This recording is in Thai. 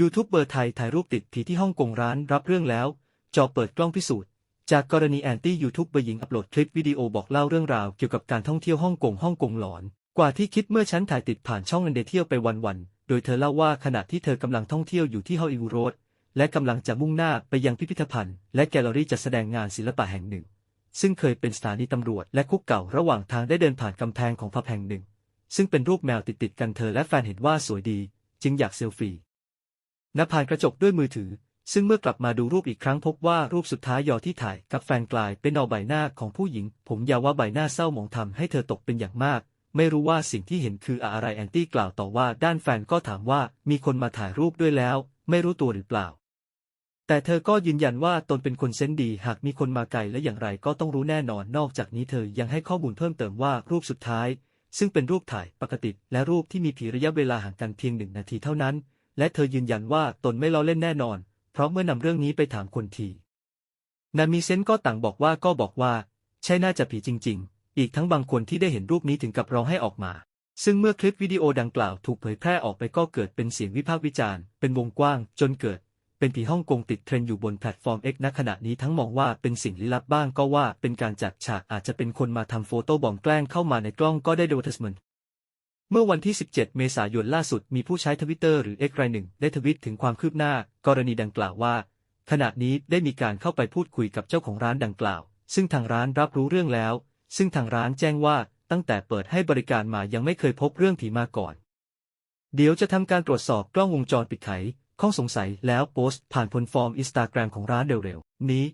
ยูทูบเบอร์ไทยถ่ายรูปติดผีที่ฮ่องกงร้านรับเรื่องแล้ว จอเปิดกล้องพิสูจน์ จากกรณีแอนตี้ยูทูบเบอร์หญิงอัปโหลดคลิปวิดีโอบอกเล่าเรื่องราวเกี่ยวกับการท่องเที่ยวฮ่องกงฮ่องกงหลอน กว่าที่คิดเมื่อฉันถ่ายติดผ่านช่องนันเดเที่ยวไปวันๆ โดยเธอเล่าว่าขณะที่เธอกำลังท่องเที่ยวอยู่ที่ฮอลลีวูดโรดและกำลังจะมุ่งหน้าไปยังพิพิธภัณฑ์ และแกลเลอรี่จัดแสดงงานศิลปะแห่งหนึ่ง ซึ่งเคยเป็นสถานีตำรวจและคุกเก่าระหว่างทางได้เดินผ่านกำแพงของผับแห่งหนึ่ง ซึ่งเป็นรูปแมวติดติดๆกันเธอและแฟนเห็นว่าสวยดี จึงอยากเซลฟี่ นับผ่านกระจกด้วยมือถือ ซึ่งเมื่อกลับมาดูรูปอีกครั้งพบว่ารูปสุดท้ายยอที่ถ่ายกับแฟนกลายเป็นเงาใบหน้าของผู้หญิง ผมยาวว่าใบหน้าเศร้าหมองทำให้เธอตกเป็นอย่างมาก ไม่รู้ว่าสิ่งที่เห็นคืออะไรแอนตี้กล่าวต่อว่าด้านแฟนก็ถามว่ามีคนมาถ่ายรูปด้วยแล้ว ไม่รู้ตัวหรือเปล่า แต่เธอก็ยืนยันว่าตนเป็นคนเซนดี หากมีคนมาไกลและอย่างไรก็ต้องรู้แน่นอนนอกจากนี้เธอยังให้ข้อมูลเพิ่มเติมว่ารูปสุดท้ายซึ่งเป็นรูปถ่ายปกติและรูปที่มีผีระยะเวลาห่างกันเพียงหนึ่งนาทีเท่านั้น และเธอยืนยันว่าตนไม่ล้อเล่นแน่นอน เพราะเมื่อนำเรื่องนี้ไปถามคนทีนามีเซนก็ต่างบอกว่าก็บอกว่า ใช่น่าจะผีจริง ๆ อีกทั้งบางคนที่ได้เห็นรูปนี้ถึงกับร้องให้ออกมา ซึ่งเมื่อคลิปวิดีโอดังกล่าวถูกเผยแพร่ออกไปก็เกิดเป็นเสียงวิพากษ์วิจารณ์ เป็นวงกว้าง จนเกิด เป็นผีฮ่องกงติดเทรนด์อยู่บนแพลตฟอร์ม X ณขณะนี้ทั้งมองว่าเป็นสิ่งลี้ลับบ้างก็ว่าเป็นการจัดฉากอาจจะเป็นคนมาทำโฟโต้บอมแกล้งเข้ามาในกล้องก็ได้โดยทัสมัน เมื่อวันที่ 17 เมษายนล่าสุดมีผู้ใช้ทวิตเตอร์หรือ X รายหนึ่งได้ทวิตถึงความคืบหน้า กรณีดังกล่าวว่า ขณะนี้ได้มีการเข้าไปพูดคุยกับเจ้าของร้านดังกล่าว ซึ่งทางร้านรับรู้เรื่องแล้ว ซึ่งทางร้านแจ้งว่าตั้งแต่เปิดให้บริการมายังไม่เคยพบเรื่องผีมาก่อน เดี๋ยวจะทำการตรวจสอบกล้องวงจรปิดไขข้อสงสัยแล้วโพสต์ผ่านพลฟอร์มอินสตาแกรมของร้านเร็วๆ นี้